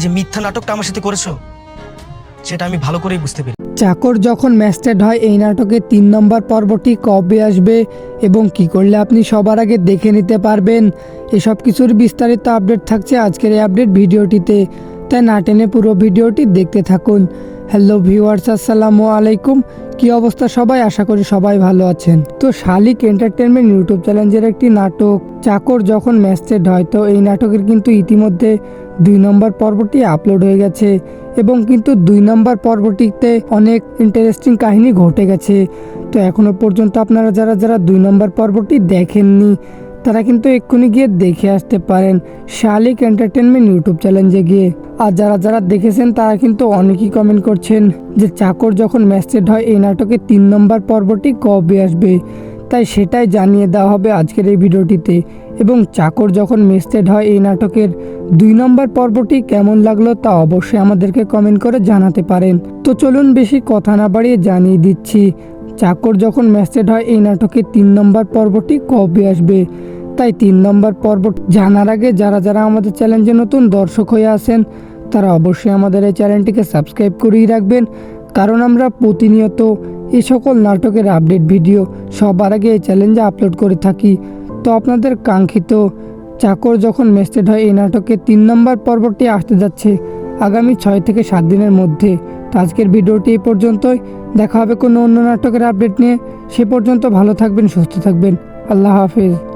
এই যে মিথ্যা নাটকটা আমার সাথে করেছ, সেটা আমি ভালো করেই বুঝতে পেরেছি। চাকর যখন ম্যাস্টেড হয়, এই নাটকের তিন নম্বর পর্বটি কবে আসবে এবং কি করলে আপনি সবার আগে দেখে নিতে পারবেন, এসব কিছুর বিস্তারিত আপডেট থাকছে আজকের এই আপডেট ভিডিওটিতে। তাই না টেনে পুরো ভিডিওটি দেখতে থাকুন। হ্যালো ভিউয়ার্স, আসসালামু আলাইকুম। কি অবস্থা? সবাই আশা করি সবাই ভালো আছেন। তো শালিক এন্টারটেনমেন্ট ইউটিউব চ্যালেঞ্জের একটি নাটক, চাকর যখন ম্যাচটেড হয়, তো এই নাটকের কিন্তু ইতিমধ্যে দুই নম্বর পর্বটি আপলোড হয়ে গেছে এবং কিন্তু দুই নম্বর পর্বটিতে অনেক ইন্টারেস্টিং কাহিনী ঘটে গেছে। তো এখনও পর্যন্ত আপনারা যারা যারা দুই নম্বর পর্বটি দেখেননি তারা কিন্তু এক্ষুনি গিয়ে দেখে আসতে পারেন শালিক এন্টারটেনমেন্ট ইউটিউব চ্যালেঞ্জে গিয়ে। আর যারা যারা দেখেছেন, তারা কিন্তু অনেকেই কমেন্ট করছেন যে চাকর যখন ম্যাচেড হয়, এই নাটকের তিন নম্বর পর্বটি কবে আসবে? তাই সেটাই জানিয়ে দেওয়া হবে আজকের এই ভিডিওটিতে। এবং চাকর যখন মেস্টেড হয়, এই নাটকের দুই নম্বর পর্বটি কেমন লাগল তা অবশ্যই আমাদেরকে কমেন্ট করে জানাতে পারেন। তো চলুন বেশি কথা না বাড়িয়ে জানিয়ে দিচ্ছি, চাকর যখন মেস্টেড হয়, এই নাটকের তিন নম্বর পর্বটি কবে আসবে? তাই তিন নম্বর পর্ব জানার আগে যারা যারা আমাদের চ্যানেলে নতুন দর্শক হয়ে আসেন তারা অবশ্যই আমাদের এই চ্যানেলটিকে সাবস্ক্রাইব করেই রাখবেন। কারণ আমরা প্রতিনিয়ত এই সকল নাটকের আপডেট ভিডিও সবার আগে এই চ্যালেঞ্জে আপলোড করে থাকি। তো আপনাদের কাঙ্ক্ষিত চাকর যখন মেস্টেড হয় এই নাটকে তিন নম্বর পর্বটি আসতে যাচ্ছে আগামী ছয় থেকে সাত দিনের মধ্যে। তো আজকের ভিডিওটি এই পর্যন্তই। দেখা হবে কোনো অন্য নাটকের আপডেট নিয়ে। সে পর্যন্ত ভালো থাকবেন, সুস্থ থাকবেন। আল্লাহ হাফেজ।